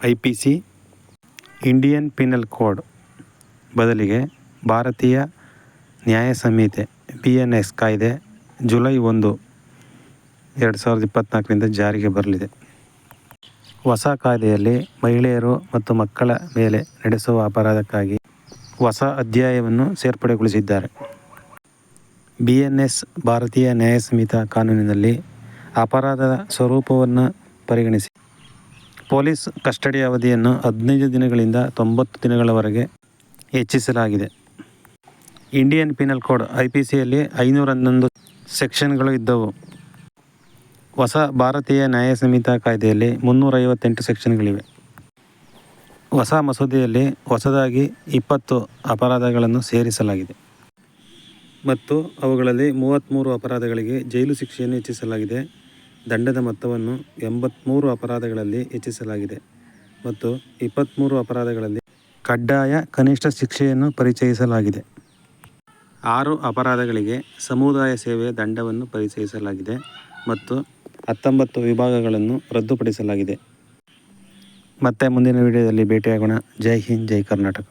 I P C, Indian penal code ಬದಲಿಗೆ Bharatiya Nyaya Sanhita, P N S ಕಾಯ್ದೆ July ಒಂದು, ಎರಡು ಸಾವಿರದ ಇಪ್ಪತ್ತ್ನಾಲ್ಕರಿಂದ ಜಾರಿಗೆ ಬರಲಿದೆ. ಹೊಸ ಕಾಯ್ದೆಯಲ್ಲಿ ಮಹಿಳೆಯರು ಮತ್ತು ಮಕ್ಕಳ ಮೇಲೆ ನಡೆಸುವ ಅಪರಾಧಕ್ಕಾಗಿ ಹೊಸ ಅಧ್ಯಾಯವನ್ನು ಸೇರ್ಪಡೆಗೊಳಿಸಿದ್ದಾರೆ. ಬಿ ಎನ್ ಎಸ್ ಭಾರತೀಯ ನ್ಯಾಯ ಸಂಹಿತಾ ಕಾನೂನಿನಲ್ಲಿ ಅಪರಾಧದ ಸ್ವರೂಪವನ್ನು ಪರಿಗಣಿಸಿ ಪೊಲೀಸ್ ಕಸ್ಟಡಿ ಅವಧಿಯನ್ನು ಹದಿನೈದು ದಿನಗಳಿಂದ ತೊಂಬತ್ತು ದಿನಗಳವರೆಗೆ ಹೆಚ್ಚಿಸಲಾಗಿದೆ. Indian penal code I P ಸಿಯಲ್ಲಿ ಐನೂರ ಹನ್ನೊಂದು ಸೆಕ್ಷನ್ಗಳು ಇದ್ದವು. ಹೊಸ ಭಾರತೀಯ ನ್ಯಾಯ ಸಂಹಿತಾ ಕಾಯ್ದೆಯಲ್ಲಿ ಮುನ್ನೂರೈವತ್ತೆಂಟು ಸೆಕ್ಷನ್ಗಳಿವೆ. ಹೊಸ ಮಸೂದೆಯಲ್ಲಿ ಹೊಸದಾಗಿ ಇಪ್ಪತ್ತು ಅಪರಾಧಗಳನ್ನು ಸೇರಿಸಲಾಗಿದೆ. ಮತ್ತು ಅವುಗಳಲ್ಲಿ ಮೂವತ್ತ್ಮೂರು ಅಪರಾಧಗಳಿಗೆ ಜೈಲು ಶಿಕ್ಷೆಯನ್ನು ಹೆಚ್ಚಿಸಲಾಗಿದೆ. ದಂಡದ ಮೊತ್ತವನ್ನು ಎಂಬತ್ತ್ಮೂರು ಅಪರಾಧಗಳಲ್ಲಿ ಹೆಚ್ಚಿಸಲಾಗಿದೆ ಮತ್ತು ಇಪ್ಪತ್ತ್ಮೂರು ಅಪರಾಧಗಳಲ್ಲಿ ಕಡ್ಡಾಯ ಕನಿಷ್ಠ ಶಿಕ್ಷೆಯನ್ನು ಪರಿಚಯಿಸಲಾಗಿದೆ. ಆರು ಅಪರಾಧಗಳಿಗೆ ಸಮುದಾಯ ಸೇವೆ ದಂಡವನ್ನು ಪರಿಚಯಿಸಲಾಗಿದೆ ಮತ್ತು ಹತ್ತೊಂಬತ್ತು ವಿಭಾಗಗಳನ್ನು ರದ್ದುಪಡಿಸಲಾಗಿದೆ. ಮತ್ತೆ ಮುಂದಿನ ವಿಡಿಯೋದಲ್ಲಿ ಭೇಟಿಯಾಗೋಣ. ಜೈ ಹಿಂದ್, ಜೈ ಕರ್ನಾಟಕ.